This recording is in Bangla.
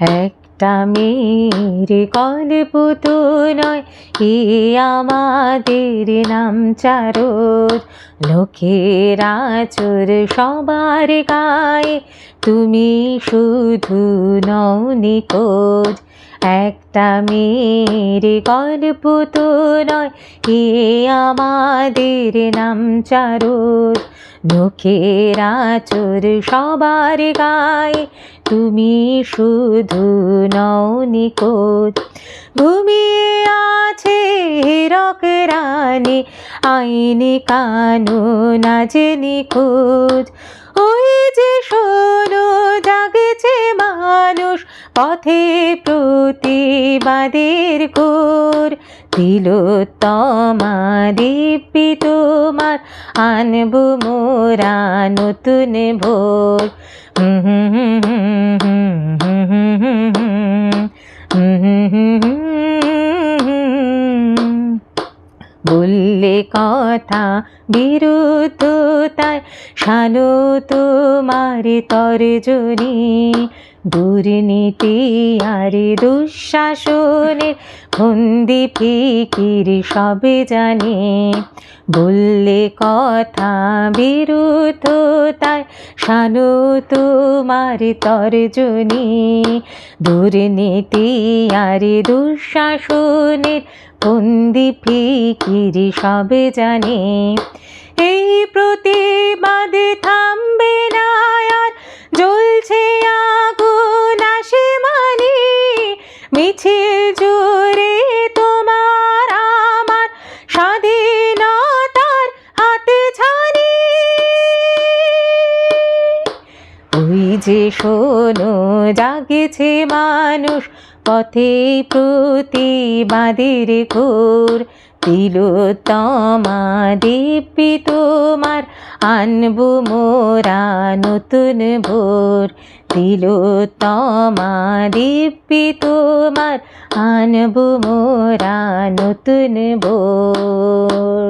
একটা মেয়ের গল্প তো নয়, এ আমাদের নাম চারোর। লোকের আচর সবার গায়ে, তুমি শুধু নও নিখোঁজ। একটা মেয়ের গল্প তো নয়, এ আমাদের নাম চারোর। লোকের আচর সবার গায়ে, তুমি শুধু নও নিখোঁজ। ঘুমিয়ে আছে রক রানী, আইনি কানুন আজ নিখোঁজ। ওই যে শোনো, জাগছে মানুষ পথে প্রতিবাদের কোর দিল তমাদিপি তোমার আনব মোরা নতুন ভোর বললে কথা বিরুদ্ধ তাই সানো তোমার তর্জনী দুর্নীতি আর দুঃশাসনের ফন্দি ফিকির সবে জানে। বললে কথা বিরুদ্ধ, তাই শানো তোমার তর্জনী। দুর্নীতি আর দুঃশাসনের বন্দি ফিকির সবে জানে। এই প্রতিবাদে যে শোনো, জাগেছে মানুষ পথে প্রতিবাদের ঘোর। তিলোত্তমা দিব্যি তোমার, আনব মোরা নতুন ভোর। তিলোত্তমা দিব্যি তোমার, আনব মোরা নতুন ভোর।